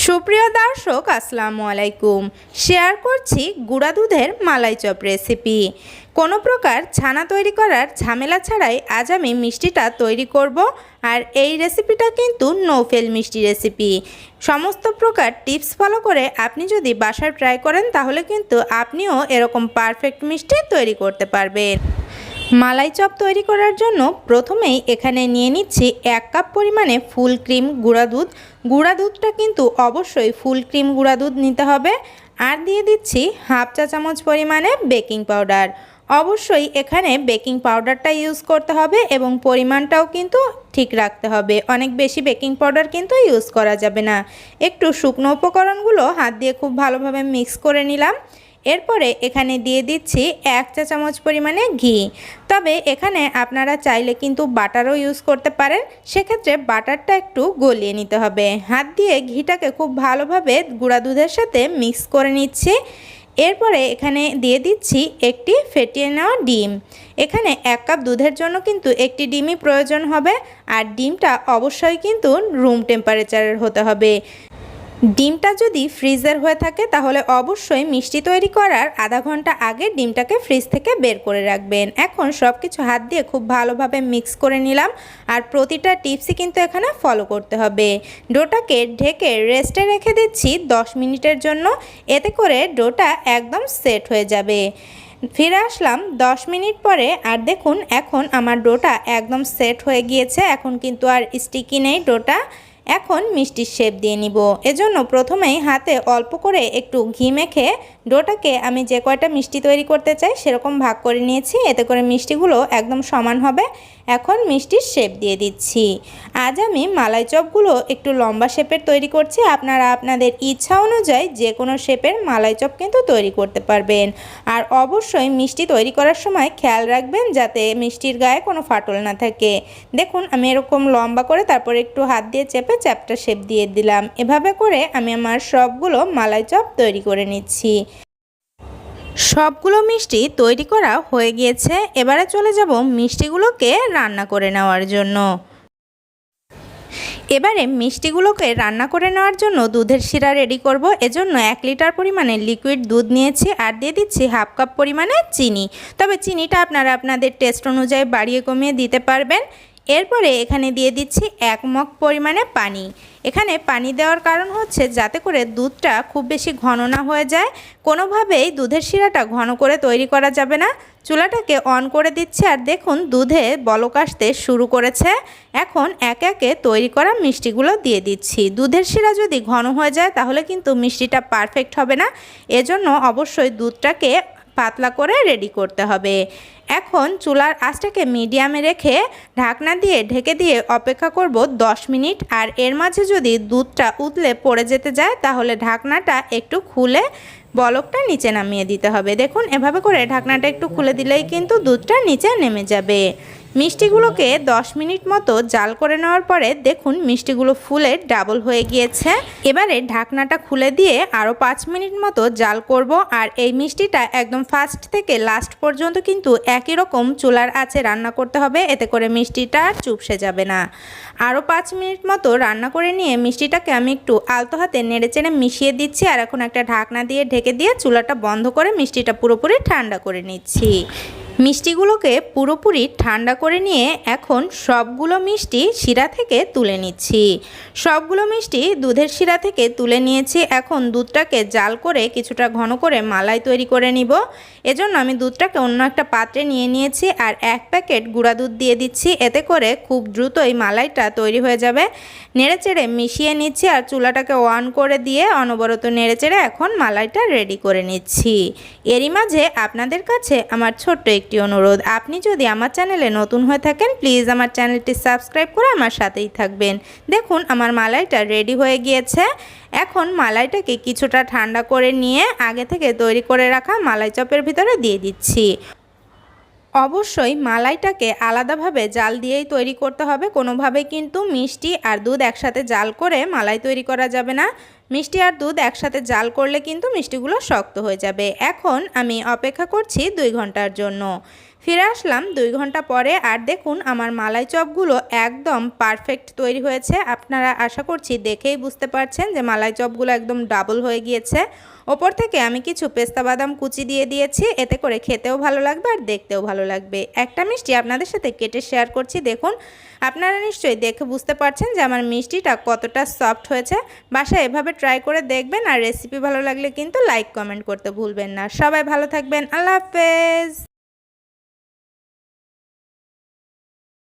সুপ্রিয় দর্শক, আসসালামু আলাইকুম। শেয়ার করছি গুঁড়া দুধের মালাই চপ রেসিপি কোনো প্রকার ছানা তৈরি করার ঝামেলা ছাড়াই আজ আমি মিষ্টিটা তৈরি করব আর এই রেসিপিটা কিন্তু নো ফেল মিষ্টি রেসিপি সমস্ত প্রকার টিপস ফলো করে আপনি যদি বাসায় ট্রাই করেন, তাহলে কিন্তু আপনিও এরকম পারফেক্ট মিষ্টি তৈরি করতে পারবেন। মালাই চপ তৈরি করার জন্য প্রথমেই এখানে নিয়ে নিচ্ছি এক কাপ পরিমাণে ফুল ক্রিম গুঁড়া দুধ। গুঁড়া দুধটা কিন্তু অবশ্যই ফুল ক্রিম গুঁড়া দুধ নিতে হবে। আর দিয়ে দিচ্ছি হাফ চা চামচ পরিমাণে বেকিং পাউডার। অবশ্যই এখানে বেকিং পাউডারটা ইউজ করতে হবে এবং পরিমাণটাও কিন্তু ঠিক রাখতে হবে। অনেক বেশি বেকিং পাউডার কিন্তু ইউজ করা যাবে না। একটু শুকনো উপকরণগুলো হাত দিয়ে খুব ভালোভাবে মিক্স করে নিলাম। এরপরে এখানে দিয়ে দিচ্ছি এক চা চামচ পরিমাণে ঘি। তবে এখানে আপনারা চাইলে কিন্তু বাটারও ইউজ করতে পারেন, সেক্ষেত্রে বাটারটা একটু গলিয়ে নিতে হবে। হাত দিয়ে ঘিটাকে খুব ভালোভাবে গুঁড়া দুধের সাথে মিক্স করে নিচ্ছি। এরপরে এখানে দিয়ে দিচ্ছি একটি ফেটিয়ে নেওয়া ডিম। এখানে এক কাপ দুধের জন্য কিন্তু একটি ডিমই প্রয়োজন হবে, আর ডিমটা অবশ্যই কিন্তু রুম টেম্পারেচারের হতে হবে। ডিমটা যদি ফ্রিজের হয়ে থাকে, তাহলে অবশ্যই মিষ্টি তৈরি করার আধা ঘণ্টা আগে ডিমটাকে ফ্রিজ থেকে বের করে রাখবেন। এখন সব কিছু হাত দিয়ে খুব ভালোভাবে মিক্স করে নিলাম আর প্রতিটা টিপসই কিন্তু এখানে ফলো করতে হবে। ডোটাকে ঢেকে রেস্টে রেখে দিচ্ছি 10 মিনিটের জন্য। এতে করে ডোটা একদম সেট হয়ে যাবে। ফিরে আসলাম 10 মিনিট পরে আর দেখুন, এখন আমার ডোটা একদম সেট হয়ে গিয়েছে। এখন কিন্তু আর স্টিকি নেই ডোটা। এখন মিষ্টির শেপ দিয়ে নিব। এজন্য প্রথমেই হাতে অল্প করে একটু ঘি মেখে ডোটাকে আমি যে কয়টা মিষ্টি তৈরি করতে চাই সেরকম ভাগ করে নিয়েছি। এতে করে মিষ্টিগুলো একদম সমান হবে। এখন মিষ্টির শেপ দিয়ে দিচ্ছি। আজ আমি মালাই চপগুলো একটু লম্বা শেপের তৈরি করছি। আপনারা আপনাদের ইচ্ছা অনুযায়ী যে কোনো শেপের মালাই চপ কিন্তু তৈরি করতে পারবেন। আর অবশ্যই মিষ্টি তৈরি করার সময় খেয়াল রাখবেন যাতে মিষ্টির গায়ে কোনো ফাটল না থাকে। দেখুন, আমি এরকম লম্বা করে তারপর একটু হাত দিয়ে চেপে চ্যাপটা শেপ দিয়ে দিলাম। এভাবে করে আমি আমার সবগুলো মালাই চপ তৈরি করে নিচ্ছি। সবগুলো মিষ্টি তৈরি করা হয়ে গিয়েছে। এবারে চলে যাব মিষ্টিগুলোকে রান্না করে নেওয়ার জন্য। এবারে মিষ্টিগুলোকে রান্না করে নেওয়ার জন্য দুধের শিরা রেডি করব। এজন্য এক লিটার পরিমাণে লিকুইড দুধ নিয়েছি আর দিয়ে দিচ্ছি হাফ কাপ পরিমাণে চিনি। তবে চিনিটা আপনারা আপনাদের টেস্ট অনুযায়ী বাড়িয়ে কমিয়ে দিতে পারবেন। এরপরে এখানে দিয়ে দিচ্ছি এক মগ পরিমাণে পানি। এখানে পানি দেওয়ার কারণ হচ্ছে যাতে করে দুধটা খুব বেশি ঘন না হয়ে যায়। কোনোভাবেই দুধের শিরাটা ঘন করে তৈরি করা যাবে না। চুলাটাকে অন করে দিচ্ছি আর দেখুন দুধে বলক আসতে শুরু করেছে। এখন একে একে তৈরি করা মিষ্টিগুলো দিয়ে দিচ্ছি। দুধের শিরা যদি ঘন হয়ে যায় তাহলে কিন্তু মিষ্টিটা পারফেক্ট হবে না। এজন্য অবশ্যই দুধটাকে পাতলা করে রেডি করতে হবে। এখন চুলার আঁচটাকে মিডিয়ামে রেখে ঢাকনা দিয়ে ঢেকে দিয়ে অপেক্ষা করব 10 মিনিট। আর এর মাঝে যদি দুধটা উতলে পড়ে যেতে যায়, তাহলে ঢাকনাটা একটু খুলে বলকটা নিচে নামিয়ে দিতে হবে। দেখুন, এভাবে করে ঢাকনাটা একটু খুলে দিলেই কিন্তু দুধটা নিচে নেমে যাবে। মিষ্টিগুলোকে 10 মিনিট মতো জাল করে নেওয়ার পরে দেখুন মিষ্টিগুলো ফুলে ডাবল হয়ে গিয়েছে। এবারে ঢাকনাটা খুলে দিয়ে আরও পাঁচ মিনিট মতো জাল করব আর এই মিষ্টিটা একদম ফার্স্ট থেকে লাস্ট পর্যন্ত কিন্তু একই রকম চুলার আছে রান্না করতে হবে, এতে করে মিষ্টিটা চুপসে যাবে না। আরও পাঁচ মিনিট মতো রান্না করে নিয়ে মিষ্টিটাকে আমি একটু আলতো হাতে নেড়ে চেড়ে মিশিয়ে দিচ্ছি আর এখন একটা ঢাকনা দিয়ে ঢেকে দিয়ে চুলাটা বন্ধ করে মিষ্টিটা পুরোপুরি ঠান্ডা করে নিচ্ছি। মিষ্টিগুলোকে পুরোপুরি ঠান্ডা করে নিয়ে এখন সবগুলো মিষ্টি শিরা থেকে তুলে নিচ্ছি। সবগুলো মিষ্টি দুধের শিরা থেকে তুলে নিয়েছি। এখন দুধটাকে জাল করে কিছুটা ঘন করে মালাই তৈরি করে নিব। এজন্য আমি দুধটাকে অন্য একটা পাত্রে নিয়ে নিয়েছি আর এক প্যাকেট গুঁড়া দুধ দিয়ে দিচ্ছি। এতে করে খুব দ্রুতই মালাইটা তৈরি হয়ে যাবে। নেড়েচেড়ে মিশিয়ে নিচ্ছি আর চুলাটাকে অন করে দিয়ে অনবরত নেড়েচেড়ে এখন মালাইটা রেডি করে নিচ্ছি। এরই মাঝে আপনাদের কাছে আমার ছোট্ট একটি অনুরোধ। আপনি যদি আমার চ্যানেলে নতুন হয়ে থাকেন, প্লিজ আমার চ্যানেলটি সাবস্ক্রাইব করে আমার সাথেই থাকবেন। দেখুন, আমার মালাইটা রেডি হয়ে গিয়েছে। এখন মালাইটাকে কিছুটা ঠান্ডা করে নিয়ে আগে থেকে তৈরি করে রাখা মালাই চপের ভিতরে দিয়ে দিচ্ছি। অবশ্যই মালাইটাকে আলাদাভাবে জাল দিয়েই তৈরি করতে হবে। কোনোভাবে কিন্তু মিষ্টি আর দুধ একসাথে জাল করে মালাই তৈরি করা যাবে না। মিষ্টি আর দুধ একসাথে জাল করলে কিন্তু মিষ্টিগুলো শক্ত হয়ে যাবে। এখন আমি অপেক্ষা করছি দুই ঘণ্টার জন্য। ফিরে আসলাম দুই ঘণ্টা পরে আর দেখুন আমার মালাই চপগুলো একদম পারফেক্ট তৈরি হয়েছে। আপনারা আশা করছি দেখেই বুঝতে পারছেন যে মালাই চপগুলো একদম ডাবল হয়ে গিয়েছে। ওপর থেকে আমি কিছু পেস্তা বাদাম কুচি দিয়ে দিয়েছি, এতে করে খেতেও ভালো লাগবে আর দেখতেও ভালো লাগবে। একটা মিষ্টি আপনাদের সাথে কেটে শেয়ার করছি, দেখুন। আপনারা নিশ্চয়ই দেখে বুঝতে পারছেন যে আমার মিষ্টিটা কতটা সফট হয়েছে। বাসায় এভাবে ট্রাই করে দেখবেন আর রেসিপি ভালো লাগলে কিন্তু লাইক কমেন্ট করতে ভুলবেন না। সবাই ভালো থাকবেন। আল্লাহ হাফেজ।